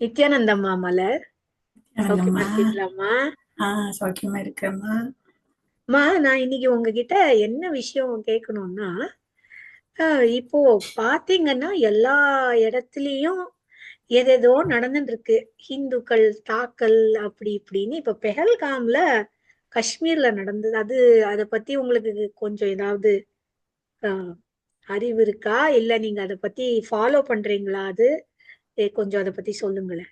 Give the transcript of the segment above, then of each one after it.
நித்யானந்தம்மா மலர். சௌக்கியமா சௌக்கியமா இருக்கிறேம்மா அம்மா நான் இன்னைக்கு உங்ககிட்ட என்ன விஷயம் கேட்கணும்னா இப்போ பாத்தீங்கன்னா எல்லா இடத்துலயும் எதேதோ நடந்துட்டு இருக்கு ஹிந்துக்கள் தாக்கல் அப்படி இப்படின்னு இப்ப பெஹல்காம்ல காஷ்மீர்ல நடந்தது. அது அதை பத்தி உங்களுக்கு கொஞ்சம் ஏதாவது அறிவு இருக்கா? இல்ல நீங்க அதை பத்தி ஃபாலோ பண்றீங்களா அது? கொஞ்சம் அதை பத்தி சொல்லுங்களேன்.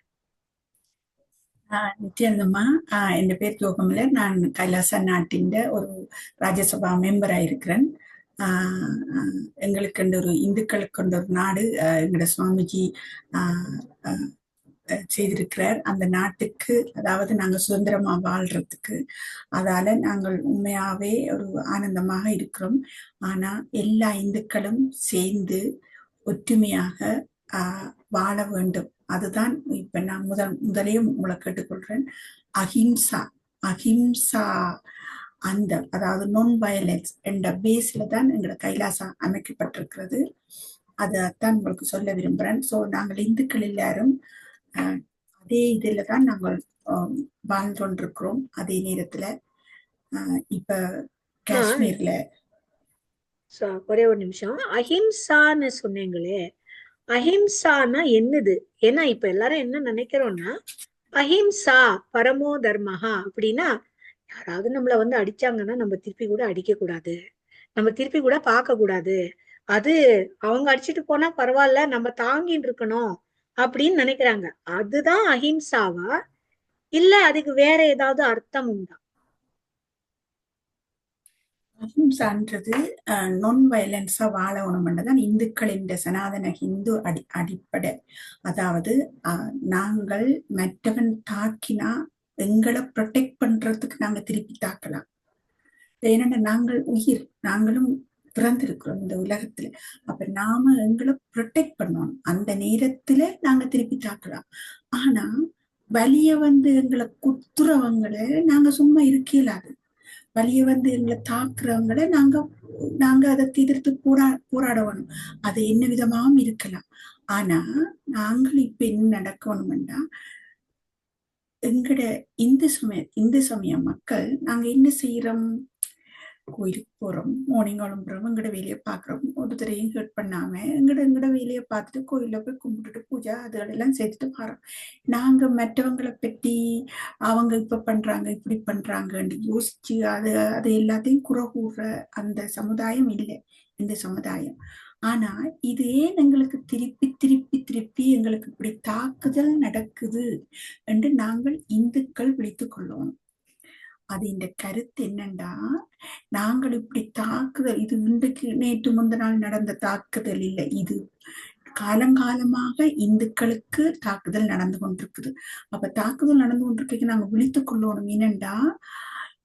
ஆஹ் நித்யானந்தம்மா ஆஹ் என் பேர் ஜோகமலர் நான் கைலாச நாட்டின் ஒரு ராஜ்யசபா மெம்பரா இருக்கிறேன் ஆஹ் எங்களுக்கு ஒரு இந்துக்களுக்கு ஒரு நாடு எங்களோட சுவாமிஜி ஆஹ் ஆஹ் செய்திருக்கிறார். அந்த நாட்டுக்கு அதாவது நாங்க சுதந்திரமா வாழ்றதுக்கு அதால நாங்கள் உண்மையாவே ஒரு ஆனந்தமாக இருக்கிறோம். ஆனா எல்லா இந்துக்களும் சேர்ந்து ஒற்றுமையாக வாழ வேண்டும். அதுதான் இப்ப நான் முதல் முதலே உங்களை கேட்டுக்கொள்றேன். அஹிம்சா அஹிம்சா அந்த அதாவது நான் வயலன்ஸ் என்ற பேஸ்ல தான் எங்களோட கைலாசம் அமைக்கப்பட்டிருக்கிறது. அதைத்தான் உங்களுக்கு சொல்ல விரும்புறேன். சோ நாங்கள் இந்துக்கள் எல்லாரும் அதே இதுல தான் நாங்கள் வாழ்ந்து கொண்டிருக்கிறோம். அதே நேரத்துல இப்ப காஷ்மீர்ல ஒரே ஒரு நிமிஷம். அஹிம்சான்னு சொன்னீங்களே அஹிம்சானா என்னது? ஏன்னா இப்ப எல்லாரும் என்ன நினைக்கிறோம்னா அஹிம்சா பரமோ தர்மஹா அப்படின்னா யாராவது நம்மள வந்து அடிச்சாங்கன்னா நம்ம திருப்பி கூட அடிக்க கூடாது நம்ம திருப்பி கூட பார்க்க கூடாது அது அவங்க அடிச்சிட்டு போனா பரவாயில்ல நம்ம தாங்கிட்டு இருக்கணும் அப்படின்னு நினைக்கிறாங்க. அதுதான் அஹிம்சாவா? இல்ல அதுக்கு வேற ஏதாவது அர்த்தம் உண்டா? அஹிம்சான்றது நான் வயலன்ஸா வாழணும்ன்றதான் இந்துக்களின் சனாதன ஹிந்து அடி அடிப்படை. அதாவது நாங்கள் மற்றவன் தாக்கினா எங்களை ப்ரொடெக்ட் பண்றதுக்கு நாங்க திருப்பி தாக்கலாம். ஏன்னா நாங்கள் உயிர் நாங்களும் பிறந்திருக்கிறோம் இந்த உலகத்துல. அப்ப நாம எங்களை ப்ரொடெக்ட் பண்ணணும். அந்த நேரத்துல நாங்க திருப்பி தாக்கலாம். ஆனா வலிய வந்து எங்களை குத்துறவங்களை நாங்க சும்மா இருக்கலாது வழிய வந்து எங்களை தாக்குறவங்களை நாங்க நாங்க அதை எதிர்த்து போரா போராடணும் அது என்ன விதமாவும் இருக்கலாம். ஆனா நாங்கள் இப்ப என்ன நடக்கணும்னா எங்கட இந்து சமய இந்து சமய மக்கள் நாங்க என்ன செய்யறோம் கோயிலுக்கு போறோம். மார்னிங் கிளம்புறோம். எங்கட வேலையை பாக்குறோம். ஒருத்தரையும் ஹெல்ப் பண்ணாம எங்கட எங்கட வேலையை பார்த்துட்டு கோயில்ல போய் கும்பிட்டுட்டு பூஜை அதுகளெல்லாம் செய்துட்டு வரோம். நாங்க மற்றவங்களை பற்றி அவங்க இப்ப பண்றாங்க இப்படி பண்றாங்கன்னு யோசிச்சு அது அது எல்லாத்தையும் குறை கூடுற அந்த சமுதாயம் இல்லை இந்த சமுதாயம். ஆனா இது ஏன் எங்களுக்கு திருப்பி திருப்பி திருப்பி எங்களுக்கு இப்படி தாக்குதல் நடக்குது என்று நாங்கள் இந்துக்கள் விழித்துக் கொள்ளணும் அது இந்த கருத்து என்னண்டா? நாங்கள் இப்படி தாக்குதல் இது இன்றைக்கு நேற்று முந்த நாள் நடந்த தாக்குதல் இல்லை இது காலங்காலமாக இந்துக்களுக்கு தாக்குதல் நடந்து கொண்டிருக்குது. அப்ப தாக்குதல் நடந்து கொண்டிருக்க நாங்க விழித்துக் கொள்ளணும் என்னண்டா?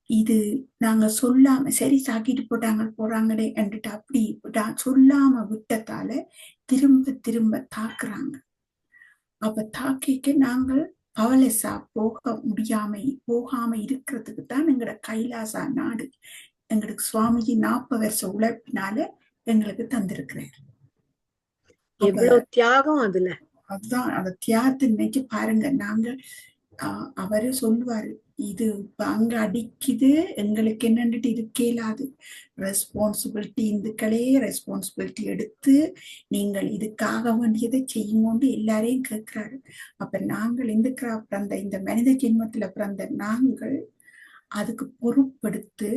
இது நாங்க சொல்லாம சரி சாக்கிட்டு போட்டாங்க போறாங்களே என்றுட்டு அப்படி விட்டா- சொல்லாம விட்டதால திரும்ப திரும்ப தாக்குறாங்க. அப்ப தாக்கிக்க நாங்கள் பவலசா போக முடியாம போகாம இருக்கிறதுக்கு தான் எங்களோட கைலாசா நாடு. எங்களுக்கு சுவாமிஜி நாற்பது வருஷம் உழைப்பினால எங்களுக்கு தந்திருக்கிறார். எவ்வளவு தியாகம் அதுல? அதுதான் அந்த தியாகத்தை நினைச்சு பாருங்க. நாங்க ஆஹ் அவரு சொல்லுவாரு இது இப்போ அங்கே அடிக்குது. எங்களுக்கு என்னன்னுட்டு இருக்கே இல்லாது ரெஸ்பான்சிபிலிட்டி இந்துக்களே ரெஸ்பான்சிபிலிட்டி எடுத்து நீங்கள் இதுக்காக வேண்டியதை செய்யுங்கன்னு எல்லாரையும் கேட்கிறாரு. அப்ப நாங்கள் இந்துக்களா பிறந்த இந்த மனித ஜென்மத்துல பிறந்த நாங்கள் அதுக்கு பொறுப்பெடுத்து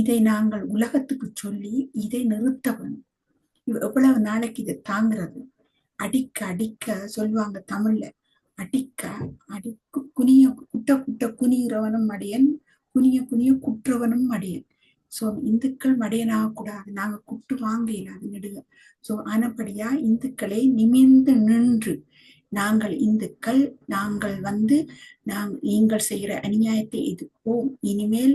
இதை நாங்கள் உலகத்துக்கு சொல்லி இதை நிறுத்த வேணும். எவ்வளவு நாளைக்கு இதை தாங்குறது? அடிக்க அடிக்க சொல்லுவாங்க தமிழ்ல. அடிக்க அடிக்கு குனிய குட்ட குட்ட குனிகிறவனும் மடியன் குனிய குனிய குற்றவனும் மடியன். சோ இந்துக்கள் மடியனாக கூடாது. நாங்க குட்டு வாங்க இயலாது நெடுக. சோ ஆனப்படியா இந்துக்களை நிமிர்ந்து நின்று நாங்கள் இந்துக்கள் நாங்கள் வந்து நாங் நீங்கள் செய்கிற அநியாயத்தை எதிர்ப்போம். இனிமேல்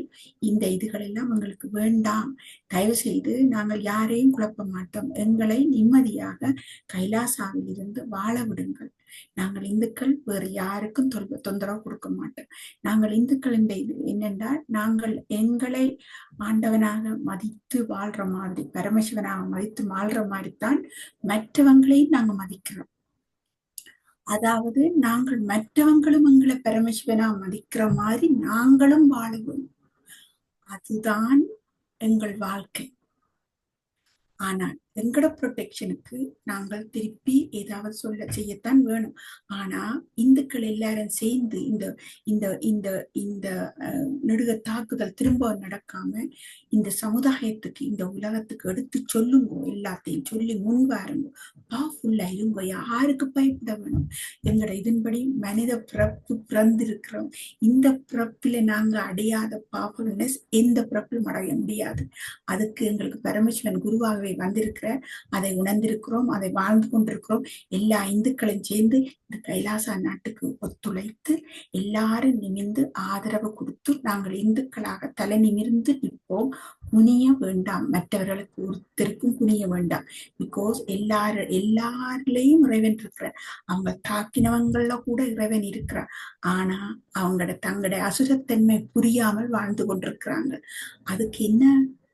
இந்த இதுகள் எல்லாம் எங்களுக்கு வேண்டாம். தயவு செய்து நாங்கள் யாரையும் குழப்ப மாட்டோம். எங்களை நிம்மதியாக கைலாசாவில் இருந்து வாழ விடுங்கள். நாங்கள் இந்துக்கள் வேறு யாருக்கும் தொல் தொந்தரவு கொடுக்க மாட்டோம். நாங்கள் இந்துக்கள் இந்த இது என்னென்றால் நாங்கள் எங்களை ஆண்டவனாக மதித்து வாழ்ற மாதிரி பரமசிவனாக மதித்து வாழ்ற மாதிரி தான் மற்றவங்களையும் நாங்க மதிக்கிறோம். அதாவது நாங்கள் மற்றவங்களும் எங்களை பரமசிவனா மதிக்கிற மாதிரி நாங்களும் வாழுவோம். அதுதான் எங்கள் வாழ்க்கை. ஆனால் எங்கட ப்ரொடெக்ஷனுக்கு நாங்கள் திருப்பி ஏதாவது சொல்ல செய்யத்தான் வேணும். ஆனா இந்துக்கள் எல்லாரும் சேர்ந்து இந்த இந்த இந்த இந்த அஹ், நெடுக தாக்குதல் திரும்ப நடக்காம இந்த சமுதாயத்துக்கு இந்த உலகத்துக்கு எடுத்து சொல்லுங்க எல்லாத்தையும் சொல்லி முன் வாருங்க. பவர்ஃபுல்லா இருங்க. யாருக்கு பயப்பட வேணும்? எங்கட இதன்படி மனித பிறப்பு பிறந்திருக்கிறோம். இந்த பிறப்பில நாங்க அடையாத பவர்ஃபுல்னஸ் எந்த பிறப்பிலும் அடைய முடியாது. அதுக்கு எங்களுக்கு பரமேஸ்வரன் குருவாகவே வந்திருக்கு. இருக்கிற அதை உணர்ந்திருக்கிறோம் அதை வாழ்ந்து கொண்டிருக்கிறோம். எல்லா இந்துக்களையும் சேர்ந்து இந்த கைலாசா நாட்டுக்கு ஒத்துழைத்து எல்லாரும் நிமிர்ந்து ஆதரவு கொடுத்து நாங்கள் இந்துக்களாக தலை நிமிர்ந்து நிற்போம். குனிய வேண்டாம். மற்றவர்களுக்கு ஒருத்தருக்கும் குனிய வேண்டாம். பிகாஸ் எல்லார எல்லாரிலையும் இறைவன் இருக்கிறார். அவங்க தாக்கினவங்கள கூட இறைவன் இருக்கிறார். ஆனா அவங்களோட தங்களுடைய அசுரத்தன்மை புரியாமல் வாழ்ந்து கொண்டிருக்கிறாங்க. அதுக்கு என்ன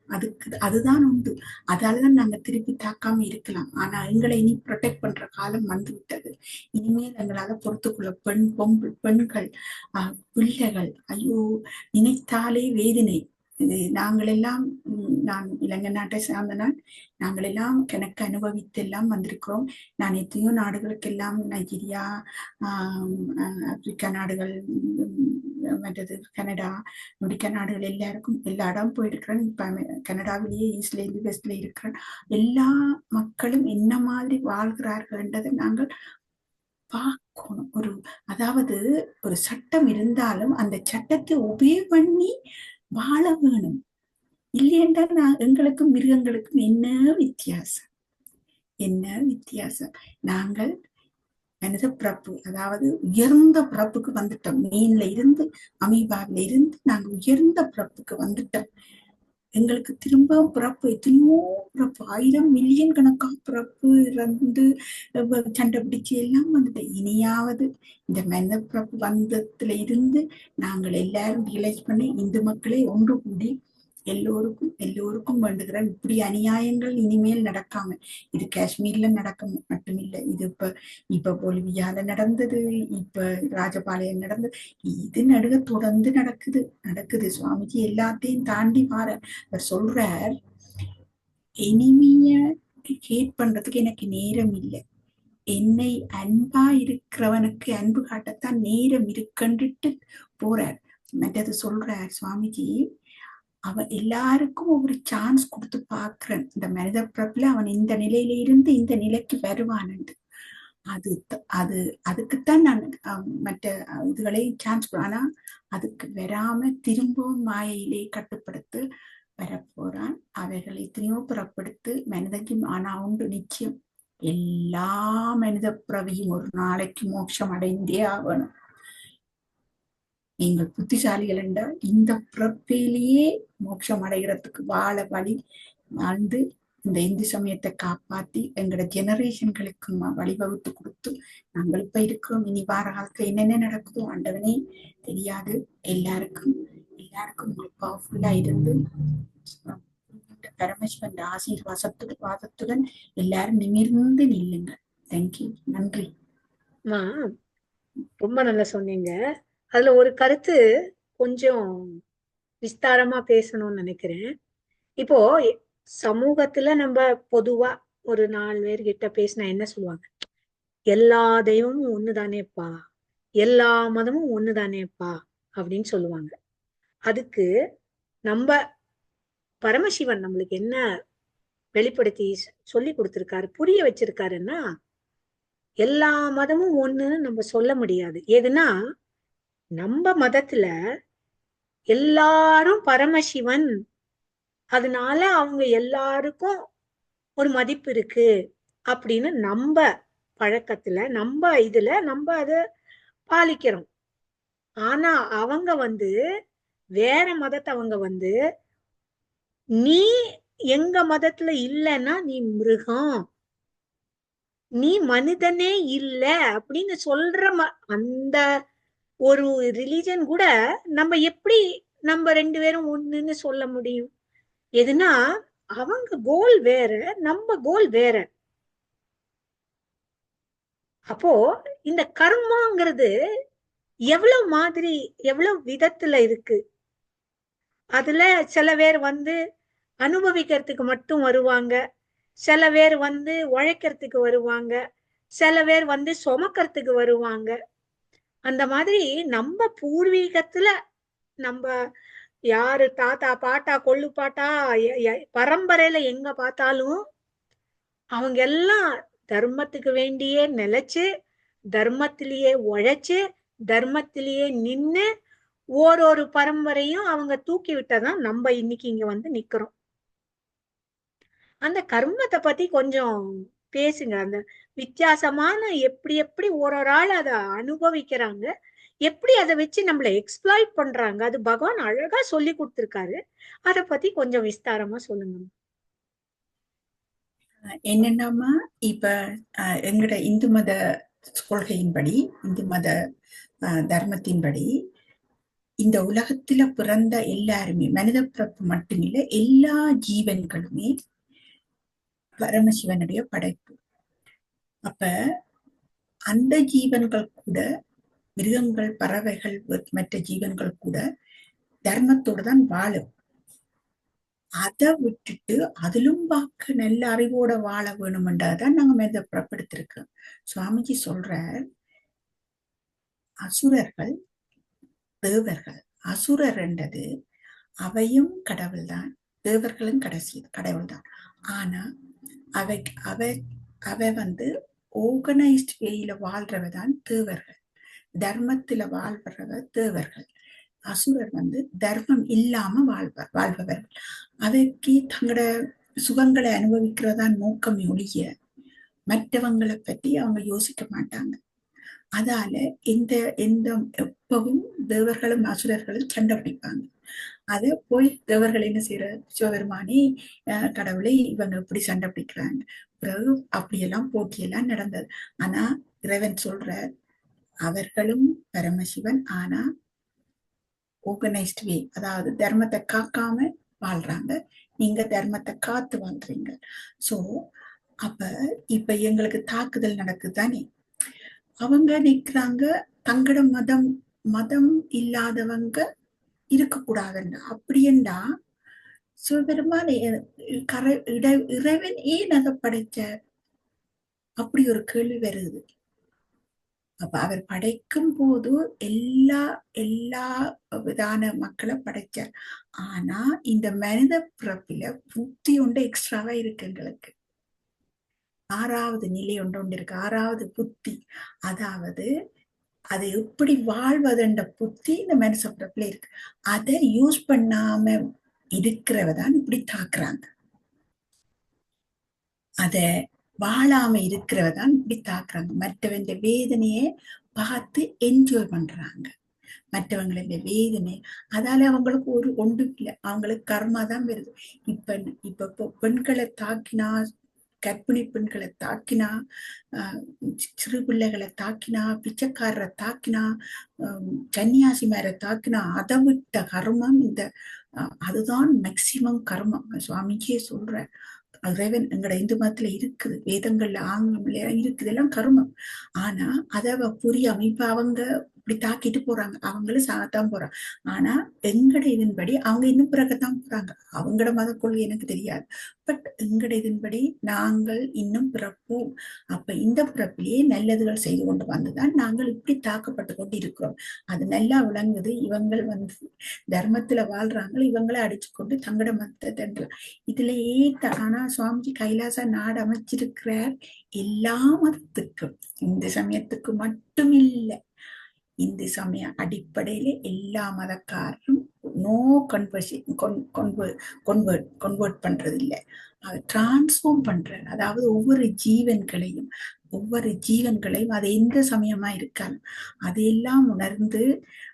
அதுக்கு அதுதான் உண்டு. அதாலதான் நாங்க திருப்பி தாக்காம இருக்கலாம். ஆனா எங்களை இனி ப்ரொடெக்ட் பண்ற காலம் வந்து விட்டது. இனிமேல் எங்களால பொறுத்துக்குள்ள பெண் பொம்பு பெண்கள் ஆஹ், பிள்ளைகள் ஐயோ நினைத்தாலே வேதனை. நாங்கள் எல்லாம் நான் இலங்கை நாட்டை சார்ந்த நான் நாங்கள் எல்லாம் கணக்கு அனுபவித்து எல்லாம் வந்திருக்கிறோம். நான் எத்தனையோ நாடுகளுக்கெல்லாம் நைஜீரியா ஆஹ், ஆப்பிரிக்கா நாடுகள் மற்றது கனடா அமெரிக்க நாடுகள் எல்லாருக்கும் எல்லா இடம் போயிருக்கிறேன். இப்ப கனடாவிலேயே ஈஸ்ட்லேருந்து வெஸ்ட்ல இருக்கிறேன். எல்லா மக்களும் என்ன மாதிரி வாழ்கிறார்கள் என்றதை நாங்கள் பார்க்கணும். ஒரு அதாவது ஒரு சட்டம் இருந்தாலும் அந்த சட்டத்தை ஒபே பண்ணி வாழ வேணும். இல்லையென்றா நான் எங்களுக்கும் மிருகங்களுக்கும் என்ன வித்தியாசம்? என்ன வித்தியாசம்? நாங்கள் மனித பிறப்பு அதாவது உயர்ந்த பிறப்புக்கு வந்துட்டோம். மீன்ல இருந்து அமீபாவில இருந்து நாங்க உயர்ந்த பிறப்புக்கு வந்துட்டோம். எங்களுக்கு திரும்ப பிறப்பு எத்தனையோ பிறப்பு ஆயிரம் மில்லியன் கணக்கா பிறப்பு இறந்து சண்டை பிடிச்சு எல்லாம் வந்துட்டு இனியாவது இந்த மனித பிறப்பு வந்ததுல இருந்து நாங்கள் எல்லாரும் ரியலைஸ் பண்ணி இந்து மக்களே ஒன்று கூடி எல்லோருக்கும் எல்லோருக்கும் வேண்டுகிறேன். இப்படி அநியாயங்கள் இனிமேல் நடக்காம இது காஷ்மீர்ல நடக்க மட்டுமில்லை. இது இப்ப இப்ப பொலிவியால நடந்தது இப்ப ராஜபாளையம் நடந்தது இது நடுக தொடர்ந்து நடக்குது நடக்குது. சுவாமிஜி எல்லாத்தையும் தாண்டி பாரு அவர் சொல்றார் இனிமைய ஹேட் பண்றதுக்கு எனக்கு நேரம் இல்லை. என்னை அன்பா இருக்கிறவனுக்கு அன்பு காட்டத்தான் நேரம் இருக்குன்றுட்டு போறார். மற்றது சொல்றார் சுவாமிஜி அவன் எல்லாருக்கும் ஒரு சான்ஸ் கொடுத்து பாக்குறேன் இந்த மனித பிறப்புல அவன் இந்த நிலையில இருந்து இந்த நிலைக்கு வருவான்ண்டு. அது அது அதுக்குத்தான் நான் மற்ற இதுகளையும் சான்ஸ் ஆனா அதுக்கு வராம திரும்பவும் மாயையிலே கட்டுப்படுத்து வரப்போறான். அவைகளை எத்தனையோ புறப்படுத்து மனிதக்கும் ஆனா உண்டு நிச்சயம். எல்லா மனித பிறவியும் ஒரு நாளைக்கு மோட்சம் அடைந்தே ஆகணும். நீங்கள் புத்திசாலிகள் என்றால் இந்த பிறப்பிலேயே மோட்சம் அடைகிறதுக்கு வாழ வழி வாழ்ந்து இந்த இந்து சமயத்தை காப்பாத்தி எங்களோட ஜெனரேஷன்களுக்கு வழிவகுத்து கொடுத்து நாங்கள் இப்ப இருக்கிறோம். இனி வார காலத்துல என்னென்ன நடக்குதோ ஆண்டவனே தெரியாது. எல்லாருக்கும் எல்லாருக்கும் பவர்ஃபுல்லா இருந்து பரமேஸ்வரன் ஆசீர்வாசத்துடன் வாதத்துடன் எல்லாரும் நிமிர்ந்து நில்லுங்க தேங்க்யூ நன்றி. ரொம்ப நல்லா சொன்னீங்க. அதுல ஒரு கருத்து கொஞ்சம் விஸ்தாரமா பேசணும்னு நினைக்கிறேன். இப்போ சமூகத்துல நம்ம பொதுவா ஒரு நாலு பேர்கிட்ட பேசினா என்ன சொல்லுவாங்க? எல்லா தெய்வமும் ஒண்ணுதானேப்பா. எல்லா மதமும் ஒண்ணுதானேப்பா. அப்படின்னு சொல்லுவாங்க. அதுக்கு நம்ம பரமசிவன் நம்மளுக்கு என்ன வெளிப்படுத்தி சொல்லி கொடுத்திருக்காரு புரிய வச்சிருக்காருன்னா எல்லா மதமும் ஒண்ணுன்னு நம்ம சொல்ல முடியாது. எதுனா நம்ம மதத்துல எல்லாரும் பரமசிவன். அதனால அவங்க எல்லாருக்கும் ஒரு மதிப்பு இருக்கு அப்படின்னு நம்ம பழக்கத்துல நம்ம இதுல நம்ம அத பாலிக்கிறோம். ஆனா அவங்க வந்து வேற மதத்தை அவங்க வந்து நீ எங்க மதத்துல இல்லைன்னா நீ மிருகம். நீ மனிதனே இல்ல அப்படின்னு சொல்ற ம- அந்த ஒரு ரிலிஜன் கூட நம்ம எப்படி நம்ம ரெண்டு பேரும் ஒண்ணுன்னு சொல்ல முடியும்? எதுனா அவங்க கோல் வேற நம்ம கோல் வேற. அப்போ இந்த கர்மாங்கிறது எவ்வளவு மாதிரி எவ்வளவு விதத்துல இருக்கு? அதுல சில பேர் வந்து அனுபவிக்கிறதுக்கு மட்டும் வருவாங்க. சில பேர் வந்து உழைக்கிறதுக்கு வருவாங்க. சில பேர் வந்து சுமக்கிறதுக்கு வருவாங்க. அந்த மாதிரி நம்ம பூர்வீகத்துல நம்ம யாரு தாத்தா பாட்டா கொள்ளு பாட்டா பரம்பரையில எங்க பார்த்தாலும் அவங்க எல்லாம் தர்மத்துக்கு வேண்டியே நிலைச்சு தர்மத்திலேயே உழைச்சு தர்மத்திலேயே நின்று ஓரொரு பரம்பரையும் அவங்க தூக்கி விட்டதான் நம்ம இன்னைக்கு இங்க வந்து நிக்கிறோம். அந்த கர்மத்தை பத்தி கொஞ்சம் பேசுங்க. அந்த வித்தியாசமான எப்படி எப்படி ஒரு ஒரு ஆள் அதை அனுபவிக்கிறாங்க. எப்படி அதை வச்சு நம்மளை எக்ஸ்ப்ளாய்ட் பண்றாங்க. அது பகவான் அழகா சொல்லி கொடுத்திருக்காரு. அத பத்தி கொஞ்சம் விஸ்தாரமா சொல்லுங்க. என்னென்னமா இப்ப அஹ், எங்கட இந்து மத கொள்கையின்படி இந்து மத அஹ், தர்மத்தின்படி இந்த உலகத்துல பிறந்த எல்லாருமே மனித பிறப்பு மட்டுமில்ல எல்லா ஜீவன்களுமே பரமசிவனுடைய படைப்பு. அப்ப அந்த ஜீவன்கள் கூட மிருகங்கள் பறவைகள் மற்ற ஜீவன்கள் கூட தர்மத்தோடு தான் வாழும். அதை விட்டுட்டு அதிலும் பார்க்க நல்ல அறிவோட வாழ வேணுமென்றதான் நாங்க மேத புறப்படுத்திருக்கோம். சுவாமிஜி சொல்றார் அசுரர்கள் தேவர்கள் அசுரர் என்றது அவையும் கடவுள்தான் தேவர்களும் கடைசி கடவுள்தான். ஆனா அவை அவ அவ வந்து ஆர்கனைஸ்ட் வேயில வாழ்றவ தான் தேவர்கள். தர்மத்துல வாழ்றவ தேவர்கள். அசுரர் வந்து தர்மம் இல்லாம வாழ்வ வாழ்பவர்கள் அவைக்கு தங்களோட சுகங்களை அனுபவிக்கிறதான் நோக்கம் ஒழிய மற்றவங்களை பற்றி அவங்க யோசிக்க மாட்டாங்க. அதால எந்த எந்த எப்பவும் தேவர்களும் அசுரர்களும் சண்டை பிடிப்பாங்க அத போய் தேவர்கள் என்ன செய்யற சிவபெருமானே அஹ், கடவுளை இவங்க இப்படி சண்டை பிடிக்கிறாங்க. பிறகு அப்படியெல்லாம் போட்டியெல்லாம் நடந்தது. ஆனா இறைவன் சொல்ற அவர்களும் பரமசிவன் ஆனா ஆர்கனைஸ்ட் வே அதாவது தர்மத்தை காக்காம வாழ்றாங்க. நீங்க தர்மத்தை காத்து வாழ்றீங்க. சோ அப்ப இப்ப எங்களுக்கு தாக்குதல் நடக்குது தானே? அவங்க நிக்கிறாங்க. தங்களோட மதம் மதம் இல்லாதவங்க இருக்கக்கூடாதுன்னா. அப்படியெண்டா சிவபெருமான் கரை இட இறைவன் ஏன் அதை படைச்ச அப்படி ஒரு கேள்வி வருது. அப்ப அவர் படைக்கும் போது எல்லா எல்லா விதான மக்களை படைச்சார். ஆனா இந்த மனித பிறப்பில புத்தி ஒன்று எக்ஸ்ட்ராவா இருக்கு எங்களுக்கு. ஆறாவது நிலை ஒன்று ஒன்று இருக்கு. ஆறாவது புத்தி. அதாவது அதை எப்படி வாழ்வதுன்ற புத்தி இந்த மனுஷ பிறப்புல இருக்கு. அதை யூஸ் பண்ணாம இருக்கிறவ தான் இப்படி தாக்குறாங்க. அத வாழாம இருக்கிறவ தான் இப்படி தாக்குறாங்க. மற்றவன் வேதனையை பார்த்து என்ஜாய் பண்றாங்க. மற்றவங்களுடைய வேதனை அதால அவங்களுக்கு ஒரு ஒன்றும் இல்லை. அவங்களுக்கு கர்மா தான் வருது. இப்ப இப்ப பெண்களை தாக்கினா கர்ப்பிணி பெண்களை தாக்கினா சிறு பிள்ளைகளை தாக்கினா பிச்சைக்காரரை தாக்கினா ஆஹ் சன்னியாசிமாரை தாக்கினா அதை விட்ட கர்மம் இந்த அதுதான் மேக்சிமம் கர்மம். சுவாமிஜியே சொல்ற இறைவன் எங்கட இந்து மதத்துல இருக்குது வேதங்கள்ல ஆங்கில இருக்குது எல்லாம் கர்மம். ஆனா அதை புரிய புரியாம இப்ப அவங்க இப்படி தாக்கிட்டு போறாங்க. அவங்களும் சாகத்தான் போறாங்க ஆனா எங்கட இதன்படி அவங்க இன்னும் பிறக்கத்தான் போறாங்க. அவங்களோட மத கொள்கை எனக்கு தெரியாது. பட் எங்கட இதன்படி நாங்கள் இன்னும் பிறப்போம். அப்ப இந்த பிறப்பிலேயே நல்லதுகள் செய்து கொண்டு வந்துதான் நாங்கள் இப்படி தாக்கப்பட்டு கொண்டு இருக்கிறோம் அது நல்லா விளங்குது. இவங்கள் வந்து தர்மத்துல வாழ்றாங்க. இவங்களை அடிச்சு கொண்டு தங்கட மதத்தை இதுலயே த- ஆனா சுவாமிஜி கைலாச நாடு அமைச்சிருக்கிறார். எல்லா மதத்துக்கும். இந்த சமயத்துக்கு மட்டும் இல்லை. இந்து சமய அடிப்படையில எல்லா மதக்காரரும் நோ கன்வர்சி கொன்வெர்ட் கொன்வெர்ட் பண்றது இல்லை அதை டிரான்ஸ்ஃபார்ம் பண்ற அதாவது ஒவ்வொரு ஜீவன்களையும் ஒவ்வொரு ஜீவன்களையும் அது எந்த சமயமா இருக்காது. அதையெல்லாம் உணர்ந்து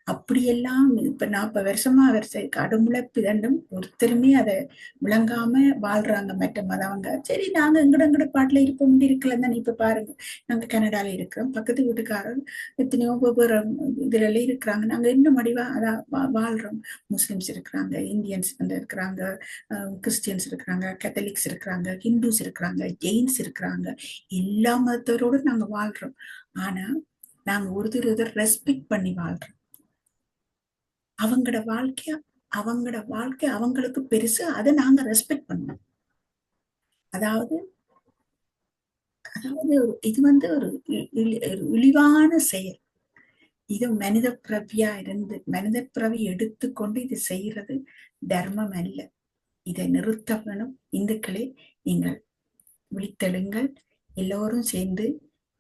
அப்படியெல்லாம் இப்ப நாற்பது வருஷமா அவர் கடுமுளை பிதண்டும் ஒருத்தருமே அதை விளங்காம வாழ்றாங்க மற்ற மதவங்க. சரி நாங்க எங்கட எங்கட பாட்டுல இருப்போம் இருக்கல தானே இப்ப பாருங்க. நாங்க கனடால இருக்கிறோம் பக்கத்து வீட்டுக்காரர் எத்தனையோ ஒவ்வொரு இதுல இருக்கிறாங்க. நாங்க இன்னும் மடிவா அதான் வா- வாழ்றோம். முஸ்லிம்ஸ் இருக்கிறாங்க இந்தியன்ஸ் வந்து இருக்கிறாங்க அஹ் கிறிஸ்டியன்ஸ் இருக்கிறாங்க கத்தலிக்ஸ் இருக்கிறாங்க ஹிந்துஸ் இருக்கிறாங்க ஜெயின்ஸ் இருக்கிறாங்க. எல்லா மதத்தவரோட நாங்க வாழ்றோம். ஆனா நாங்க ஒருத்தர் ஒருத்தர் ரெஸ்பெக்ட் பண்ணி வாழ்றோம். அவங்களோட வாழ்க்கைய அவங்களோட வாழ்க்கை அவங்களுக்கு பெருசு. அதை நாங்க ரெஸ்பெக்ட் பண்ணோம். அதாவது அதாவது ஒரு இது வந்து ஒரு இழிவான செயல். இது மனித பிரவியா இருந்து மனித பிரவி எடுத்துக்கொண்டு இது செய்யறது தர்மம் அல்ல. இதை நிறுத்த வேணும் இந்துக்களே நீங்கள் விழித்தெழுங்கள். எல்லோரும் சேர்ந்து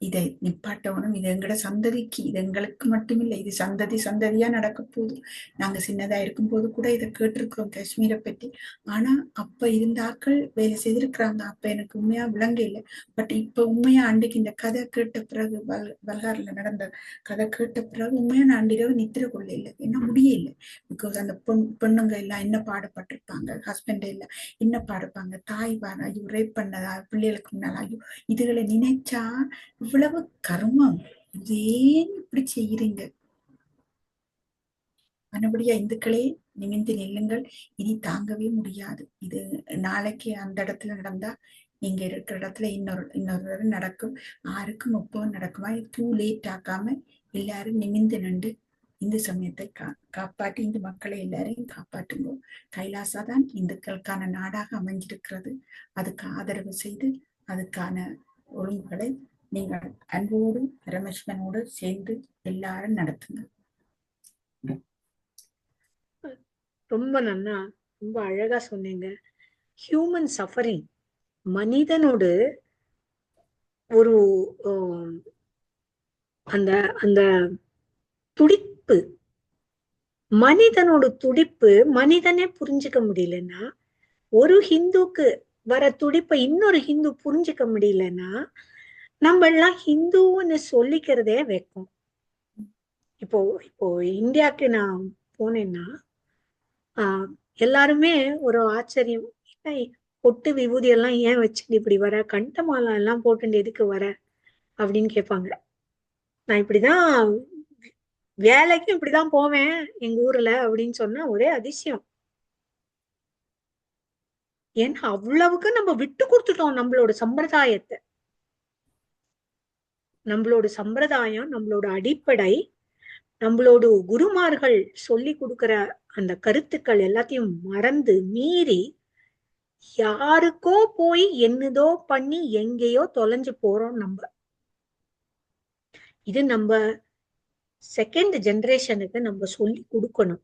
இதை நிப்பாட்டவனும் இது எங்கட சந்ததிக்கு இது எங்களுக்கு மட்டுமில்லை இது சந்ததி சந்ததியா நடக்க போகுது. நாங்க சின்னதா இருக்கும்போது கூட இதை கேட்டிருக்கிறோம் காஷ்மீரை பற்றி. ஆனா அப்ப இருந்த ஆட்கள் வேலை செய்திருக்கிறாங்க. அப்ப எனக்கு உண்மையா விளங்க இல்லை. பட் இப்ப உண்மையா அன்றைக்கு இந்த கதை கேட்ட பிறகு பல் வல்காரில் நடந்த கதை கேட்ட பிறகு உண்மையா நான் அன்றிரவு நித்திர கொள்ள இல்லை. என்ன முடியல பிகாஸ் அந்த பொண் பொண்ணுங்க எல்லாம் என்ன பாடப்பட்டிருப்பாங்க ஹஸ்பண்ட் எல்லாம் என்ன பாடுப்பாங்க? தாய் பாரு ஐயோ ரேப் பண்ணதா? பிள்ளைகளுக்கு முன்னால் ஐயோ இதுகளை நினைச்சா இவ்வளவு கர்மம் இது ஏன் இப்படி செய்யறீங்க மறுபடியா இந்துக்களே நிமிந்து நெல்லுங்கள். இனி தாங்கவே முடியாது. இது நாளைக்கு அந்த இடத்துல நடந்தா நீங்க இருக்கிற இடத்துல இன்னொரு இன்னொரு தடவை நடக்கும். யாருக்கும் முப்பவும் நடக்குமா? டூ லேட் ஆக்காம எல்லாரும் நிமிந்து நின்று இந்து சமயத்தை கா காப்பாற்றி இந்து மக்களை எல்லாரையும் காப்பாற்றுங்க. கைலாசா தான் இந்துக்களுக்கான நாடாக அமைஞ்சிருக்கிறது. அதுக்கு ஆதரவு செய்து அதுக்கான ஒழுங்குகளை நீங்கள் அன்போடு பரமசிவனோடு சேர்ந்து எல்லாரும் நடத்துங்க ரொம்ப நன்னா ரொம்ப அழகா சொன்னீங்க. ஹியூமன் சஃபரிங் மனிதனோடு ஒரு அந்த அந்த துடிப்பு மனிதனோட துடிப்பு மனிதனே புரிஞ்சுக்க முடியலன்னா ஒரு ஹிந்துக்கு வர துடிப்பை இன்னொரு ஹிந்து புரிஞ்சுக்க முடியலன்னா நம்ம எல்லாம் ஹிந்துன்னு சொல்லிக்கிறதே வைக்கும். இப்போ இப்போ இந்தியாவுக்கு நான் போனேன்னா ஆஹ் எல்லாருமே ஒரு ஆச்சரியம். என்ன பொட்டு விபூதி எல்லாம் ஏன் வச்சுட்டு இப்படி வர? கண்டமாலை எல்லாம் போட்டு எதுக்கு வர? அப்படின்னு கேட்பாங்க. நான் இப்படிதான் வேலைக்கும் இப்படிதான் போவேன் எங்க ஊர்ல அப்படின்னு சொன்னா ஒரே அதிசயம். ஏன்னா அவ்வளவுக்கு நம்ம விட்டு கொடுத்துட்டோம் நம்மளோட சம்பிரதாயத்தை. நம்மளோட சம்பிரதாயம் நம்மளோட அடிப்படை நம்மளோட குருமார்கள் சொல்லி கொடுக்கிற அந்த கருத்துக்கள் எல்லாத்தையும் மறந்து மீறி யாருக்கோ போய் என்னதோ பண்ணி எங்கேயோ தொலைஞ்சு போறோம் நம்ம. இது நம்ம செகண்ட் ஜெனரேஷனுக்கு நம்ம சொல்லி கொடுக்கணும்.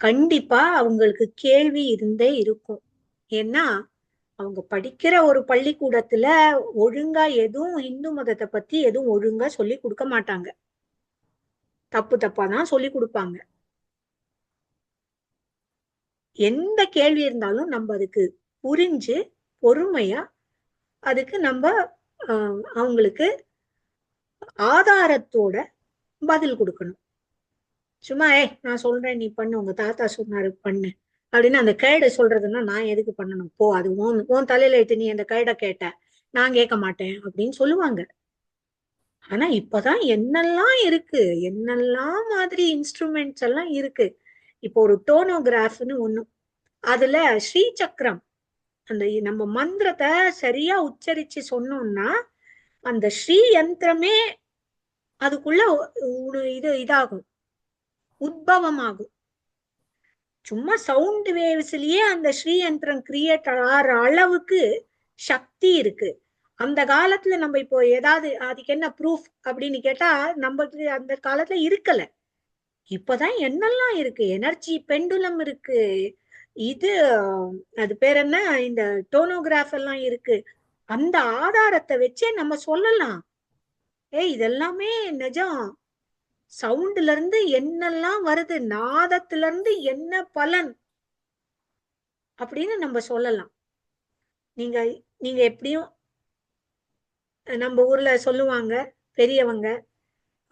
கண்டிப்பா அவங்களுக்கு கேள்வி இருந்தே இருக்கும். ஏன்னா அவங்க படிக்கிற ஒரு பள்ளிக்கூடத்துல ஒழுங்கா எதுவும் இந்து மதத்தை பத்தி எதுவும் ஒழுங்கா சொல்லி கொடுக்க மாட்டாங்க. தப்பு தப்பா தான் சொல்லி கொடுப்பாங்க. எந்த கேள்வி இருந்தாலும் நம்ம அதுக்கு புரிஞ்சு பொறுமையா அதுக்கு நம்ம அவங்களுக்கு ஆதாரத்தோட பதில் கொடுக்கணும். சும்மா ஏ நான் சொல்றேன் நீ பண்ணு. உங்க தாத்தா சொன்னாரு பண்ணு. அப்படின்னு அந்த கேடை சொல்றதுன்னா நான் எதுக்கு பண்ணணும்? போ அது ஓன் ஓன் தலையில எடுத்து நீ அந்த கேடை கேட்ட நான் கேட்க மாட்டேன் அப்படின்னு சொல்லுவாங்க. ஆனா இப்பதான் என்னெல்லாம் இருக்கு? என்னெல்லாம் மாதிரி இன்ஸ்ட்ருமெண்ட்ஸ் எல்லாம் இருக்கு? இப்போ ஒரு டோனோகிராஃப்னு ஒண்ணு. அதுல ஸ்ரீ சக்கரம் அந்த நம்ம மந்திரத்தை சரியா உச்சரிச்சு சொன்னோம்னா அந்த ஸ்ரீ யந்திரமே அதுக்குள்ள இது இதாகும். உத்பவம் ஆகும் சும்மா சவுண்ட் வேவ்ஸ்லயே அந்த ஸ்ரீயந்திரம் கிரியேட் ஆகிற அளவுக்கு சக்தி இருக்கு. அந்த காலத்துல நம்ம இப்போ ஏதாவது அதுக்கு என்ன ப்ரூஃப் அப்படின்னு கேட்டா நம்மளுக்கு அந்த காலத்துல இருக்கல. இப்பதான் என்னெல்லாம் இருக்கு? எனர்ஜி பெண்டுலம் இருக்கு. இது அது பேர் என்ன? இந்த டோனோகிராஃப் எல்லாம் இருக்கு. அந்த ஆதாரத்தை வச்சே நம்ம சொல்லலாம். ஏய் இதெல்லாமே நிஜம். சவுண்ட்ல இருந்து என்னெல்லாம் வருது நாதத்துல இருந்து என்ன பலன் அப்படின்னு நம்ம சொல்லலாம். நீங்க நீங்க எப்படியும் நம்ம ஊர்ல சொல்லுவாங்க பெரியவங்க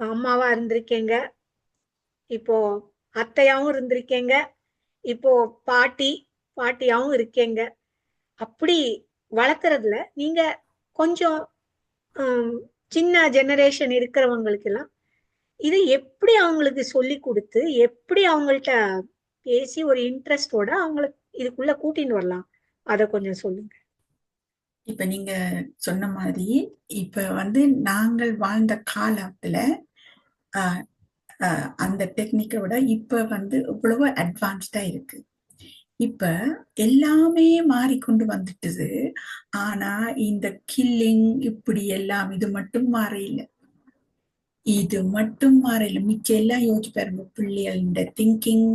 அம்மாவா இருந்திருக்கீங்க இப்போ அத்தையாவும் இருந்திருக்கீங்க இப்போ பாட்டி பாட்டியாவும் இருக்கீங்க. அப்படி வளர்க்குறதுல நீங்க கொஞ்சம் சின்ன ஜெனரேஷன் இருக்கிறவங்களுக்கு எல்லாம் இது எப்படி அவங்களுக்கு சொல்லி கொடுத்து எப்படி அவங்கள்ட்ட பேசி ஒரு இன்ட்ரெஸ்டோட அவங்களுக்கு இதுக்குள்ள கூட்டின்னு வரலாம்? அத கொஞ்சம் சொல்லுங்க. இப்ப நீங்க சொன்ன மாதிரி இப்ப வந்து நாங்கள் வாழ்ந்த காலத்துல ஆஹ், அந்த டெக்னிக்கை விட இப்ப வந்து இவ்வளவு அட்வான்ஸ்டா இருக்கு. இப்ப எல்லாமே மாறிக்கொண்டு வந்துட்டுது. ஆனா இந்த கில்லிங் இப்படி எல்லாம் இது மட்டும் மாறையில இது மட்டும் மாறல மிச்சம் எல்லாம் யோசிச்சு பாருங்க பிள்ளைகள திங்கிங்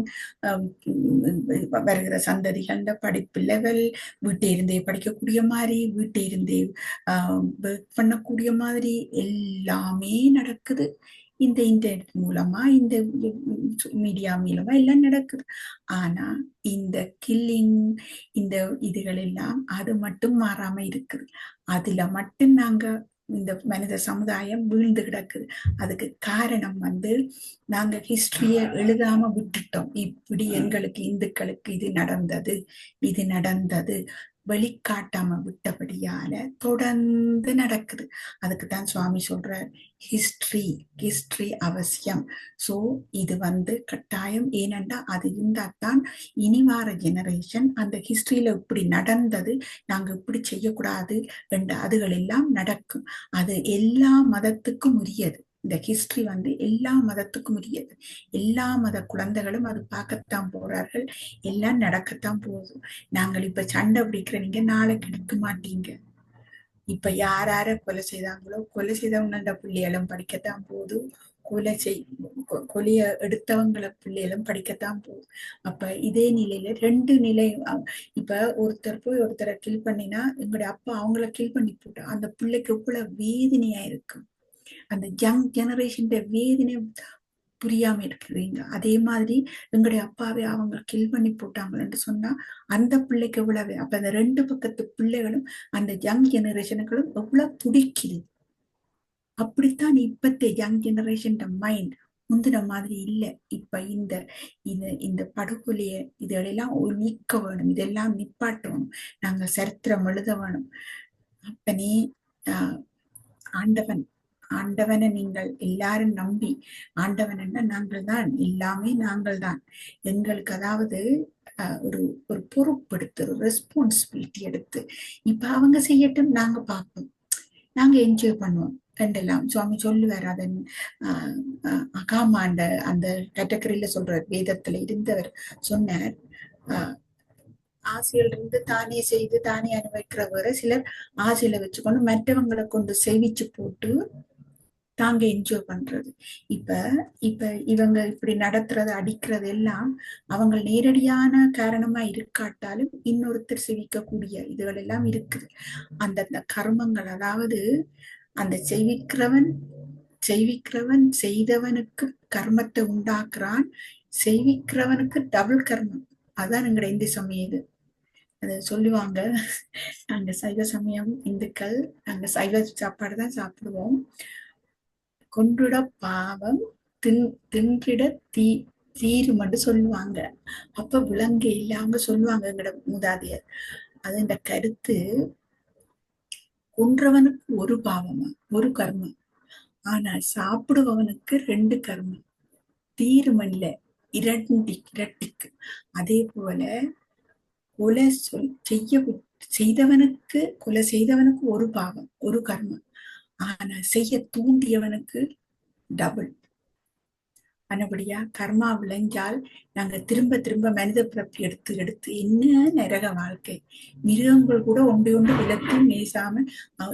வருகிற சந்ததிகள படிப்பு லெவல் வீட்டை இருந்தே படிக்கக்கூடிய மாதிரி வீட்டை இருந்தே ஒர்க் பண்ணக்கூடிய மாதிரி எல்லாமே நடக்குது இந்த இன்டர்நெட் மூலமா இந்த மீடியா மூலமா எல்லாம் நடக்குது ஆனா இந்த கில்லிங் இந்த இதுகள் எல்லாம் அது மட்டும் மாறாம இருக்குது அதுல மட்டும் நாங்க இந்த மனித சமுதாயம் வீழ்ந்து கிடக்குது. அதுக்கு காரணம் வந்து நாங்க ஹிஸ்டரிய எழுதாம விட்டுட்டோம். இப்படி எங்களுக்கு இந்துக்களுக்கு இது நடந்தது இது நடந்தது. வெளிக்காட்டாம விட்டபடியால தொடர்ந்து நடக்குது. அதுக்கு தான் சுவாமி சொல்றார் ஹிஸ்டரி ஹிஸ்டரி அவசியம். சோ இது வந்து கட்டாயம். ஏனென்றா அது இருந்தால்தான் இனி வார ஜெனரேஷன் அந்த ஹிஸ்டரியில இப்படி நடந்தது நாங்க இப்படி செய்யக்கூடாது என்ற அதுகள் எல்லாம் நடக்கும். அது எல்லா மதத்துக்கும் உரியது. இந்த ஹிஸ்டரி வந்து எல்லா மதத்துக்கும் உரியது. எல்லா மத குழந்தைகளும் அது பார்க்கத்தான் போறார்கள். எல்லாம் நடக்கத்தான் போகுது. நாங்கள் இப்ப சண்டை பிடிக்கிறவங்க நாளைக்கு எடுக்க மாட்டீங்க. இப்ப யார் யார கொலை செய்தாங்களோ கொலை செய்தவங்கள பிள்ளைகளும் படிக்கத்தான் போகுது. கொலை செய் கொ- கொலைய எடுத்தவங்களை பிள்ளைகளும் படிக்கத்தான் போகுது. அப்ப இதே நிலையில ரெண்டு நிலை இப்ப ஒருத்தர் போய் ஒருத்தரை கில் பண்ணினா எங்களுடைய அப்பா அவங்கள கில் பண்ணி போட்டா அந்த பிள்ளைக்கு எவ்வளவு வேதனையா இருக்கும் அந்த யங் ஜெனரேஷன் வேதனை புரியாம இருக்கிறீங்க அதே மாதிரி எங்களுடைய அப்பாவை அவங்க கில் பண்ணி போட்டாங்கன்னு சொன்னா அந்த பிள்ளைக்கு எவ்வளவு? அப்ப அந்த ரெண்டு பக்கத்து பிள்ளைகளும் அந்த யங் ஜெனரேஷனுக்களும் எவ்வளவு துடிக்குது. அப்படித்தான் இப்பத்த யங் ஜெனரேஷன் மைண்ட் முந்தின மாதிரி இல்ல. இப்ப இந்த இந்த இந்த படுகொலைய இதெல்லாம் நீக்க வேணும் இதெல்லாம் நிப்பாட்டணும். நாங்க சரித்திரம் எழுத வேணும். அப்பனே ஆஹ் ஆண்டவன் ஆண்டவனை நீங்கள் எல்லாரும் நம்பி ஆண்டவன் என்ன? நாங்கள் தான் எல்லாமே நாங்கள் தான் எங்களுக்கு அதாவது ஆஹ், ஒரு ஒரு பொறுப்பெடுத்து ஒரு ரெஸ்பான்சிபிலிட்டி எடுத்து இப்ப அவங்க செய்யட்டும் நாங்க பார்ப்போம். நாங்க என்ஜாய் பண்ணுவோம். ரெண்டெல்லாம். சுவாமி சொல்லுவார் அதன் ஆஹ், அகாமாண்ட அந்த கேட்டகரியில சொல்றார் வேதத்துல இருந்தவர் சொன்னார். ஆஹ், ஆசையில இருந்து தானே செய்து தானே அனுபவிக்கிறவரை சிலர் ஆசையில வச்சுக்கொண்டு மற்றவங்களை கொண்டு செவிச்சு போட்டு தாங்க என்ஜாய் பண்றது. இப்ப இப்ப இவங்க இப்படி நடத்துறது அடிக்கிறது எல்லாம் அவங்க நேரடியான காரணமா இருக்காட்டாலும் இன்னொருத்தர் செவிக்கக்கூடிய இதுகள் எல்லாம் இருக்குது. அந்தந்த கர்மங்கள் அதாவது அந்த செய்விக்கிறவன் செய்விக்கிறவன் செய்தவனுக்கு கர்மத்தை உண்டாக்குறான் செய்விக்கிறவனுக்கு டபுள் கர்மம். அதான் எங்களோட இந்து சமயம் இது. அது சொல்லுவாங்க நாங்க சைவ சமயம் இந்துக்கள் நாங்க சைவ சாப்பாடு தான் சாப்பிடுவோம். கொன்றுட பாவம் தின் தின்றிட தீ தீருமென்று சொல்லுவாங்க. அப்ப விலங்கு இல்லாம சொல்லுவாங்க எங்கட மூதாதையர். அது இந்த கருத்து கொன்றவனுக்கு ஒரு பாவமா? ஒரு கர்மம் ஆனா சாப்பிடுபவனுக்கு ரெண்டு கர்மம் தீருமல்ல இரண்டி இரட்டிக்கு. அதே போல கொலை சொல் செய்ய விட்- செய்தவனுக்கு கொலை செய்தவனுக்கு ஒரு பாவம் ஒரு கர்மம் ஆனா செய்ய தூண்டியவனுக்கு டபுள் அனபடியா கர்மா விளைஞ்சால் நாங்க திரும்ப திரும்ப மனித பிறப்பு எடுத்து எடுத்து என்ன நரக வாழ்க்கை? மிருகங்கள் கூட ஒன்று ஒன்று விளக்கும் மேசாம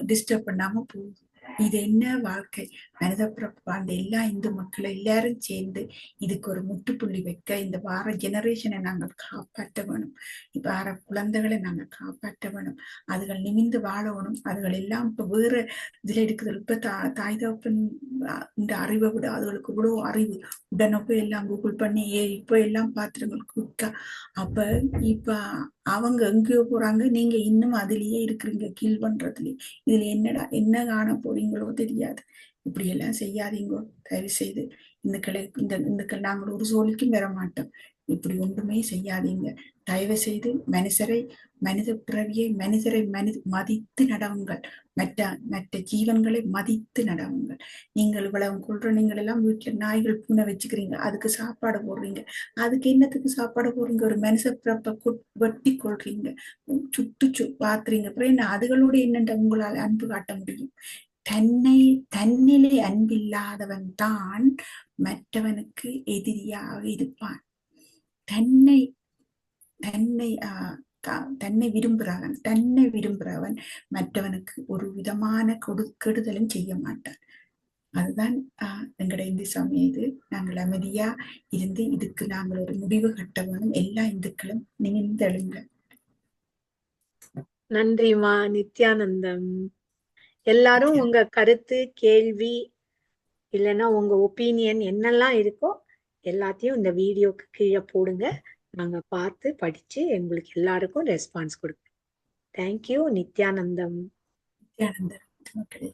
டிஸ்டர்ப் பண்ணாம போகுது. இது என்ன வாழ்க்கை? மனித பிறப்பு எல்லா இந்து மக்களும் எல்லாரும் சேர்ந்து இதுக்கு ஒரு முற்றுப்புள்ளி வைக்க இந்த வார ஜெனரேஷனை நாங்கள் காப்பாற்ற வேணும். இப்ப வார குழந்தைகளை நாங்கள் காப்பாற்ற வேணும். அதுகள் நிமிந்து வாழணும். அதுகள் எல்லாம் இப்ப வேற இதுல இருக்குது இப்ப தா தாய் தகப்பன் இந்த அறிவை விட அதுகளுக்கு இவ்வளவு அறிவு. உடனே போய் எல்லாம் கூகுள் பண்ணி ஏ இப்ப எல்லாம் பாத்திரங்கள் குயிக்கா அப்ப இப்ப அவங்க எங்கேயோ போறாங்க. நீங்க இன்னும் அதுலயே இருக்கிறீங்க. கீழ் பண்றதுலயே. இதுல என்னடா என்ன காண போறீங்களோ தெரியாது. இப்படி எல்லாம் தயவு செய்து. இந்துக்களை இந்த இந்துக்கள் நாங்கள் ஒரு சோழிக்கும் வர மாட்டோம் இப்படி ஒன்றுமே செய்யாதீங்க. தயவு செய்து மனுஷரை மனித பிறவியை மனிதரை மனித மதித்து நடவுங்கள். மற்ற மற்ற ஜீவன்களை மதித்து நடவுங்கள். நீங்கள் இவ்வளவு கொள்ற நீங்கள் எல்லாம் வீட்டுல நாய்கள் பூனை வச்சுக்கிறீங்க. அதுக்கு சாப்பாடு போடுறீங்க. அதுக்கு என்னத்துக்கு சாப்பாடு போடுறீங்க? ஒரு மனுஷ பிறப்பை கொட்- வெட்டி கொள்றீங்க. சுட்டு சு பாத்துறீங்க. அப்புறம் என்ன? அதுகளோட என்னென்ற உங்களால் அன்பு காட்ட முடியும்? தன்னை தன்னிலை அன்பில்லாதவன் தான் மற்றவனுக்கு எதிரியாக இருப்பான். தன்னை தன்னை தன்னை விரும்புகிறவன் தன்னை விரும்புகிறவன் மற்றவனுக்கு ஒரு விதமான கொடு கெடுதலும் செய்ய மாட்டான். அதுதான் எங்களோட இந்து சமயம் இது. நாங்கள் அமைதியா இருந்து இதுக்கு நாங்கள் ஒரு முடிவு கட்ட வேணும். எல்லா இந்துக்களும் நினைந்தெழுங்க நன்றிமா நித்யானந்தம். எல்லாரும் உங்க கருத்து கேள்வி இல்லைன்னா உங்க ஒப்பீனியன் என்னெல்லாம் இருக்கோ எல்லாத்தையும் இந்த வீடியோக்கு கீழே போடுங்க. நாங்க பார்த்து படிச்சு உங்களுக்கு எல்லாருக்கும் ரெஸ்பான்ஸ் கொடுப்போம். Thank you Nithyanandam. நித்யானந்தர் மக்களே